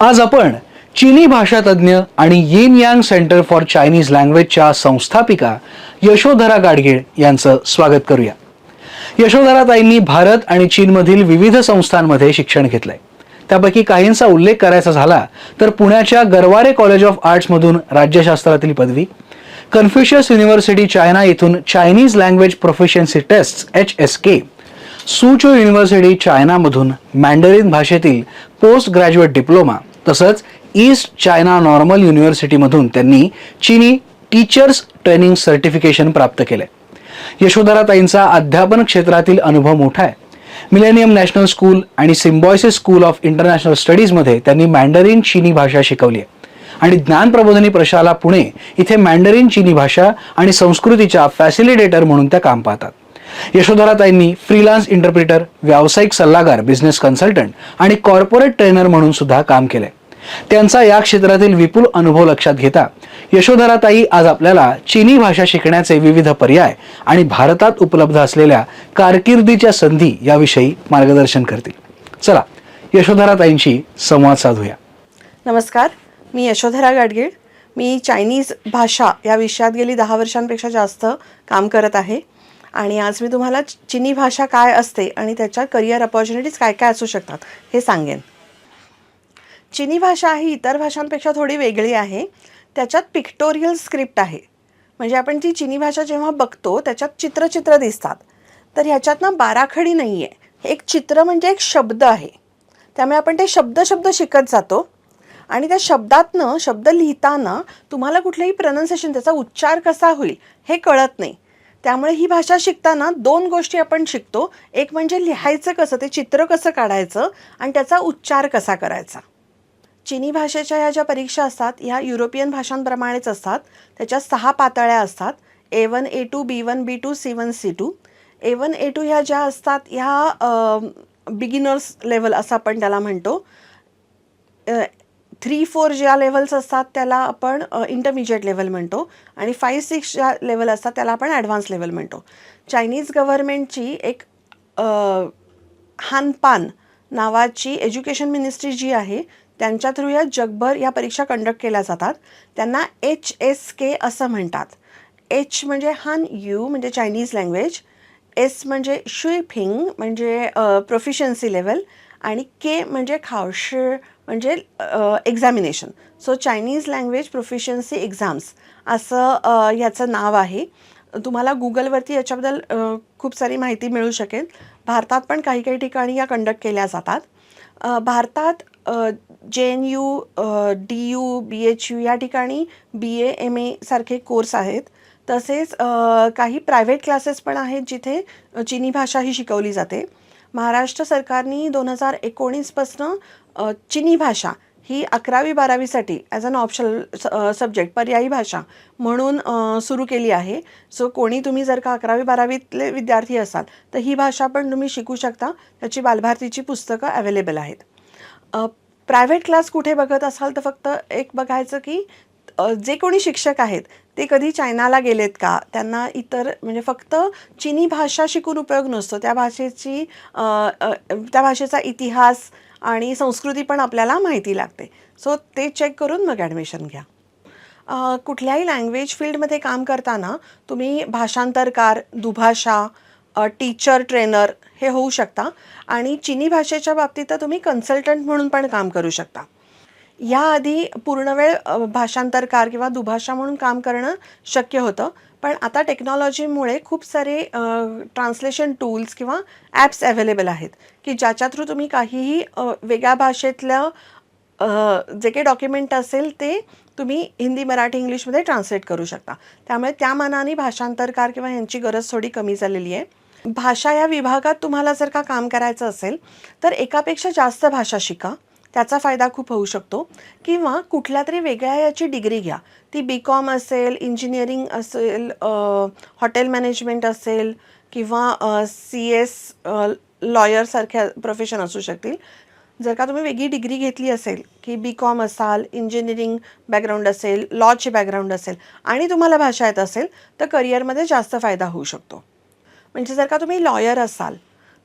आज आपण चीनी भाषातज्ञ आणि Yen Yang centre for Chinese लँग्वेजच्या संस्थापिका यशोधरा गाडगीळ यांचं स्वागत करूया. यशोधरा ताईंनी भारत आणि चीनमधील विविध संस्थांमध्ये शिक्षण घेतलंय. त्यापैकी काहींचा उल्लेख करायचा झाला तर पुण्याच्या गरवारे कॉलेज ऑफ आर्ट्समधून राज्यशास्त्रातील पदवी कन्फ्युशियस युनिव्हर्सिटी चायना येथून Chinese language proficiency test H S K Soochow university चायनामधून Mandarin भाषेतील पोस्ट ग्रॅज्युएट डिप्लोमा तसंच ईस्ट चायना नॉर्मल युनिव्हर्सिटीमधून त्यांनी चीनी टीचर्स ट्रेनिंग सर्टिफिकेशन प्राप्त केले यशोधराताईंचा अध्यापन क्षेत्रातील अनुभव मोठा आहे. मिलेनियम नॅशनल स्कूल आणि सिम्बॉयसिस स्कूल ऑफ इंटरनॅशनल स्टडीजमध्ये त्यांनी मँडरीन चीनी भाषा शिकवली आहे. आणि ज्ञान प्रबोधनी प्रशाला पुणे इथे मँडरीन चीनी भाषा आणि संस्कृतीच्या फॅसिलिटेटर म्हणून त्या काम पाहतात. यशोधराताईंनी फ्रीलान्स इंटरप्रिटर व्यावसायिक सल्लागार बिझनेस कन्सल्टंट आणि कॉर्पोरेट ट्रेनर म्हणून सुद्धा काम केलंय. त्यांचा या क्षेत्रातील विपुल अनुभव लक्षात घेता यशोधराताई आज आपल्याला चिनी भाषा शिकण्याचे विविध पर्याय आणि भारतात उपलब्ध असलेल्या कारकिर्दीच्या संधी याविषयी मार्गदर्शन करतील. चला यशोधराताईंशी संवाद साधूया. नमस्कार मी यशोधरा गाडगीळ. मी चायनीज भाषा या विषयात गेली दहा वर्षांपेक्षा जास्त काम करत आहे. आणि आज मी तुम्हाला चिनी भाषा काय असते आणि त्याच्यात करिअर अपॉर्च्युनिटीज काय काय असू शकतात हे सांगेन. चिनी भाषा ही इतर भाषांपेक्षा थोडी वेगळी आहे. त्याच्यात पिक्टोरियल स्क्रिप्ट आहे. म्हणजे आपण ती चिनी भाषा जेव्हा बघतो त्याच्यात चित्रचित्र दिसतात. तर ह्याच्यात ना बाराखडी नाही आहे एक चित्र म्हणजे एक शब्द आहे. त्यामुळे आपण ते शब्द शब्द शिकत जातो. आणि त्या शब्दातनं शब्द लिहिताना तुम्हाला कुठलंही प्रनन्सेशन त्याचा उच्चार कसा होईल हे कळत नाही. त्यामुळे ही भाषा शिकताना दोन गोष्टी आपण शिकतो. एक म्हणजे लिहायचं कसं ते चित्र कसं काढायचं आणि त्याचा उच्चार कसा करायचा. चिनी भाषेच्या ह्या ज्या परीक्षा असतात ह्या युरोपियन भाषांप्रमाणेच असतात. त्याच्या सहा पातळ्या असतात. A one A two B one B two C one C two A one A two ह्या ज्या असतात ह्या बिगिनर्स लेवल असं आपण त्याला म्हणतो. थ्री फोर ज्या लेवल्स असतात त्याला आपण इंटरमिजिएट लेवल म्हणतो आणि फाईव्ह सिक्स ज्या लेवल असतात त्याला आपण ॲडव्हान्स लेवल म्हणतो. चायनीज गव्हर्मेंटची एक हानपान नावाची एज्युकेशन मिनिस्ट्री जी आहे त्यांच्या थ्रू या जगभर या परीक्षा कंडक्ट केल्या जातात. त्यांना एच एस के असं म्हणतात. एच म्हणजे हान यू म्हणजे चायनीज लँग्वेज एस म्हणजे शुईफिंग म्हणजे प्रोफिशन्सी लेवल आणि के म्हणजे खावशे म्हणजे examination so Chinese language proficiency exams असं ह्याचं याचं नाव आहे. तुम्हाला गुगलवरती याच्याबद्दल खूप सारी माहिती मिळू शकेल. भारतात पण काही काही ठिकाणी या कंडक्ट केल्या जातात. भारतात J N U D U B H U या ठिकाणी बी ए एम ए सारखे कोर्स आहेत. तसेच काही प्रायव्हेट क्लासेस पण आहेत जिथे चिनी भाषा ही शिकवली जाते. महाराष्ट्र सरकारने दोन हजार एकोणीसपासनं चिनी भाषा ही अकरावी बारावीसाठी ॲज अन ऑप्शनल सब्जेक्ट पर्यायी भाषा म्हणून सुरू केली आहे. सो कोणी तुम्ही जर का अकरावी बारावीतले विद्यार्थी असाल तर ही भाषा पण तुम्ही शिकू शकता. त्याची बालभारतीची पुस्तकं अवेलेबल आहेत. प्रायव्हेट क्लास कुठे बघत असाल तर फक्त एक बघायचं की जे कोणी शिक्षक आहेत ते कधी चायनाला गेलेत का? त्यांना इतर म्हणजे फक्त चिनी भाषा शिकून उपयोग नसतो. त्या भाषेची त्या भाषेचा इतिहास आणि संस्कृती पण आपल्याला माहिती लागते. सो ते चेक करून मग ॲडमिशन घ्या. कुठल्याही लँग्वेज फील्डमध्ये काम करताना तुम्ही भाषांतरकार दुभाषा टीचर ट्रेनर हे होऊ शकता. आणि चिनी भाषेच्या बाबतीत तर तुम्ही कन्सल्टंट म्हणून पण काम करू शकता. याआधी पूर्णवेळ भाषांतरकार किंवा दुभाषा म्हणून काम करणं शक्य होतं. पण आता टेक्नॉलॉजीमुळे खूप सारे ट्रान्सलेशन टूल्स किंवा ॲप्स अवेलेबल आहेत की ज्याच्या थ्रू तुम्ही काहीही वेगळ्या भाषेतलं जे काही डॉक्युमेंट असेल ते तुम्ही हिंदी मराठी इंग्लिशमध्ये ट्रान्सलेट करू शकता. त्यामुळे त्या मानाने भाषांतरकार किंवा यांची गरज थोडी कमी झालेली आहे. भाषा या विभागात तुम्हाला जर का काम करायचं असेल तर एकापेक्षा जास्त भाषा शिका. त्याचा फायदा खूप होऊ शकतो. किंवा कुठल्या तरी वेगळ्या याची डिग्री घ्या. ती बी कॉम असेल इंजिनिअरिंग असेल हॉटेल मॅनेजमेंट असेल किंवा सी एस लॉयरसारख्या प्रोफेशन असू शकतील. जर का तुम्ही वेगळी डिग्री घेतली असेल की बी कॉम असाल इंजिनिअरिंग बॅकग्राऊंड असेल लॉचे बॅकग्राऊंड असेल आणि तुम्हाला भाषा येत असेल तर करिअरमध्ये जास्त फायदा होऊ शकतो. म्हणजे जर का तुम्ही लॉयर असाल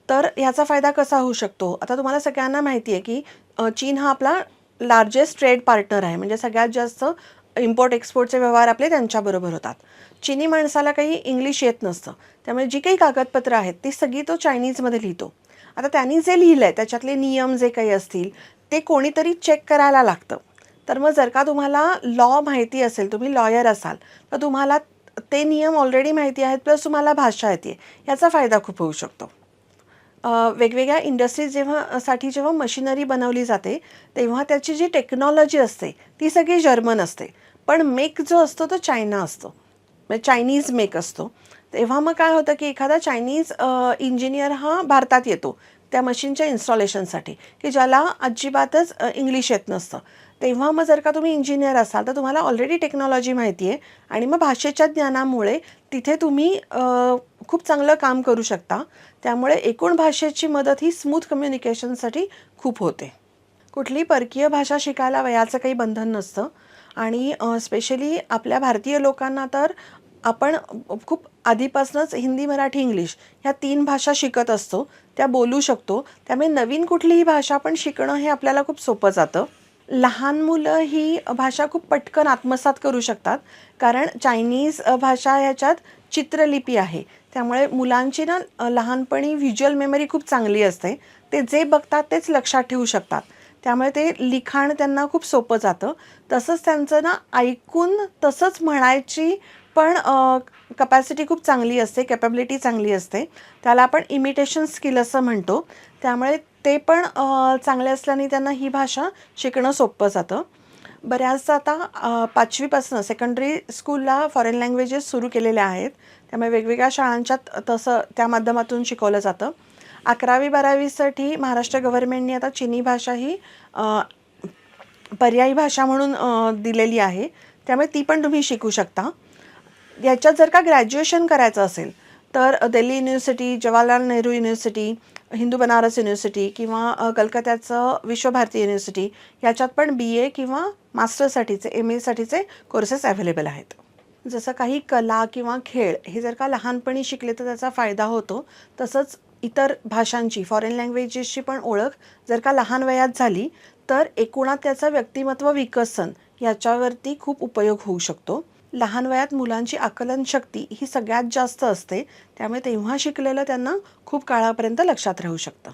तर ह्याचा फायदा कसा होऊ शकतो? आता तुम्हाला सगळ्यांना माहिती आहे की चीन हा आपला लार्जेस्ट ट्रेड पार्टनर आहे. म्हणजे सगळ्यात जास्त इम्पोर्ट एक्सपोर्टचे व्यवहार आपले त्यांच्याबरोबर होतात. चिनी माणसाला काही इंग्लिश येत नसतं. त्यामुळे जी काही कागदपत्रं आहेत ती सगळी तो चायनीजमध्ये लिहितो. आता त्यांनी जे लिहिलं आहे त्याच्यातले नियम जे काही असतील ते कोणीतरी चेक करायला लागतं. तर मग जर का तुम्हाला लॉ माहिती असेल तुम्ही लॉयर असाल तर तुम्हाला ते नियम ऑलरेडी माहिती आहेत प्लस तुम्हाला भाषा येते. याचा फायदा खूप होऊ शकतो. वेगवेगळ्या इंडस्ट्रीज जेव्हा साठी जेव्हा मशिनरी बनवली जाते तेव्हा त्याची जी टेक्नॉलॉजी असते ती सगळी जर्मन असते. पण मेक जो असतो तो चायना असतो. म्हणजे चायनीज मेक असतो. तेव्हा मग काय होतं की एखादा चायनीज इंजिनियर हा भारतात येतो त्या मशीनच्या इन्स्टॉलेशनसाठी की ज्याला अजिबातच इंग्लिश येत नसतं. तेव्हा मग जर का तुम्ही इंजिनियर असाल तर तुम्हाला ऑलरेडी टेक्नॉलॉजी माहिती आहे आणि मग भाषेच्या ज्ञानामुळे तिथे तुम्ही खूप चांगलं काम करू शकता. त्यामुळे एकूण भाषेची मदत ही स्मूथ कम्युनिकेशनसाठी खूप होते. कुठली परकीय भाषा शिकायला वयाचं काही बंधन नसतं आणि स्पेशली आपल्या भारतीय लोकांना तर आपण खूप आधीपासूनच हिंदी मराठी इंग्लिश ह्या तीन भाषा शिकत असतो त्या बोलू शकतो त्यामुळे नवीन कुठलीही भाषा पण शिकणं हे आपल्याला खूप सोपं जातं. लहान मुलं ही भाषा खूप पटकन आत्मसात करू शकतात कारण चायनीज भाषा ह्याच्यात चित्रलिपी आहे. त्यामुळे मुलांची ना लहानपणी व्हिज्युअल मेमरी खूप चांगली असते. ते जे बघतात तेच लक्षात ठेवू शकतात. त्यामुळे ते लिखाण त्यांना खूप सोपं जातं. तसंच त्यांचं ना ऐकून तसंच म्हणायची पण कपॅसिटी खूप चांगली असते कॅपॅबिलिटी चांगली असते. त्याला आपण इमिटेशन स्किल असं म्हणतो. त्यामुळे ते पण चांगले असल्याने त्यांना ही भाषा शिकणं सोपं जातं. बऱ्याचदा आता पाचवीपासून सेकंडरी स्कूलला फॉरेन लँग्वेजेस सुरू केलेल्या आहेत. त्यामुळे वेगवेगळ्या शाळांच्यात तसं त्या माध्यमातून शिकवलं जातं. अकरावी बारावीसाठी महाराष्ट्र गव्हर्नमेंटने आता चिनी भाषा ही पर्यायी भाषा म्हणून दिलेली आहे. त्यामुळे ती पण तुम्ही शिकू शकता. याच्यात जर का ग्रॅज्युएशन करायचं असेल तर Delhi university Jawaharlal Nehru university Hindu Banaras university किंवा कलकत्त्याचं विश्वभारती युनिव्हर्सिटी याच्यात पण बी ए किंवा मास्टरसाठीचे एम एसाठीचे कोर्सेस अवेलेबल आहेत. जसं काही कला किंवा खेळ हे जर का लहानपणी शिकले तर त्याचा फायदा होतो. तसंच इतर भाषांची फॉरेन लँग्वेजेसची पण ओळख जर का लहान वयात झाली तर एकूणात त्याचं व्यक्तिमत्व विकसन याच्यावरती खूप उपयोग होऊ शकतो. लहान वयात मुलांची आकलन शक्ती ही सगळ्यात जास्त असते. त्यामुळे तेव्हा शिकलेलं त्यांना खूप काळापर्यंत लक्षात राहू शकतं.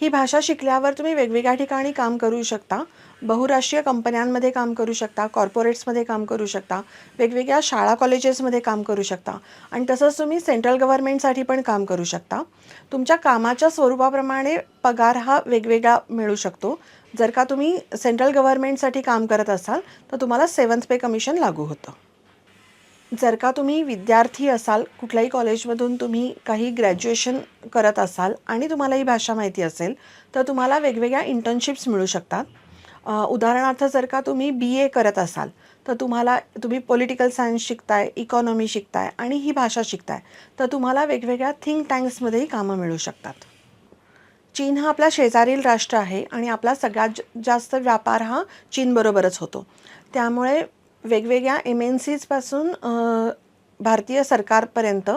ही भाषा शिकल्यावर तुम्ही वेगवेगळ्या ठिकाणी काम करू शकता. बहुराष्ट्रीय कंपन्यांमध्ये काम करू शकता कॉर्पोरेट्समध्ये काम करू शकता वेगवेगळ्या शाळा कॉलेजेसमध्ये काम करू शकता आणि तसंच तुम्ही सेंट्रल गव्हर्नमेंटसाठी पण काम करू शकता. तुमच्या कामाच्या स्वरूपाप्रमाणे पगार हा वेगवेगळा मिळू शकतो. जर का तुम्ही सेंट्रल गव्हर्नमेंटसाठी काम करत असाल तर तुम्हाला सेवन्थ पे कमिशन लागू होतं. जर का तुम्ही विद्यार्थी असाल कुठल्याही कॉलेजमधून तुम्ही काही ग्रॅज्युएशन करत असाल आणि तुम्हाला ही भाषा माहिती असेल तर तुम्हाला वेगवेगळ्या इंटर्नशिप्स मिळू शकतात. उदाहरणार्थ जर का तुम्ही बी ए करत असाल तर तुम्हाला तुम्ही पॉलिटिकल सायन्स शिकताय इकॉनॉमी शिकताय आणि ही भाषा शिकताय तर तुम्हाला वेगवेगळ्या थिंक टँक्समध्येही कामं मिळू शकतात. चीन हा आपला शेजारील राष्ट्र आहे आणि आपला सगळ्यात जास्त व्यापार हा चीनबरोबरच होतो. त्यामुळे वेगवेगळ्या एम एन सीजपासून भारतीय सरकारपर्यंत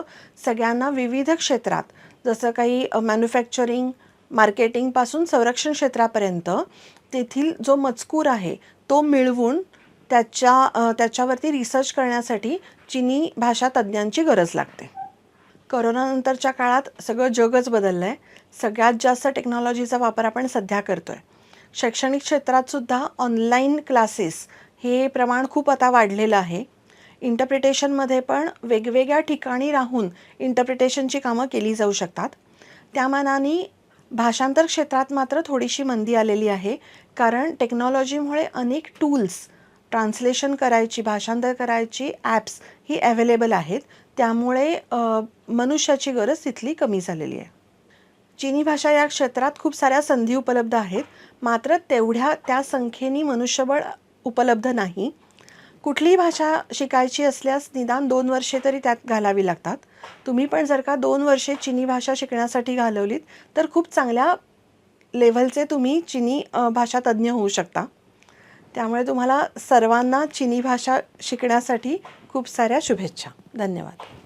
सगळ्यांना विविध क्षेत्रात जसं काही मॅन्युफॅक्चरिंग मार्केटिंगपासून संरक्षण क्षेत्रापर्यंत तेथील जो मजकूर आहे तो मिळवून त्याच्या त्याच्यावरती रिसर्च करण्यासाठी चिनी भाषा तज्ज्ञांची गरज लागते. करोनानंतरच्या काळात सगळं जगच बदललं आहे सगळ्यात जास्त टेक्नॉलॉजीचा वापर आपण सध्या करतो आहे शैक्षणिक क्षेत्रात सुद्धा ऑनलाईन क्लासेस हे प्रमाण खूप आता वाढलेलं आहे. इंटरप्रिटेशनमध्ये पण वेगवेगळ्या ठिकाणी राहून इंटरप्रिटेशनची कामं केली जाऊ शकतात. त्या मानाने भाषांतर क्षेत्रात मात्र थोडीशी मंदी आलेली आहे. कारण टेक्नॉलॉजीमुळे अनेक टूल्स ट्रान्सलेशन करायची भाषांतर करायची ॲप्स ही अवेलेबल आहेत. त्यामुळे मनुष्याची गरज तिथली कमी झालेली आहे. चिनी भाषा या क्षेत्रात खूप साऱ्या संधी उपलब्ध आहेत. मात्र तेवढ्या त्या संख्येने मनुष्यबळ उपलब्ध नाही. कुठलीही भाषा शिकायची असल्यास निदान दोन वर्षे तरी त्यात घालावी लागतात. तुम्ही पण जर का दोन वर्षे चिनी भाषा शिकण्यासाठी घालवलीत तर खूप चांगल्या लेव्हलचे तुम्ही चिनी भाषा तज्ज्ञ होऊ शकता. त्यामुळे तुम्हाला सर्वांना चिनी भाषा शिकण्यासाठी खूप साऱ्या शुभेच्छा. धन्यवाद.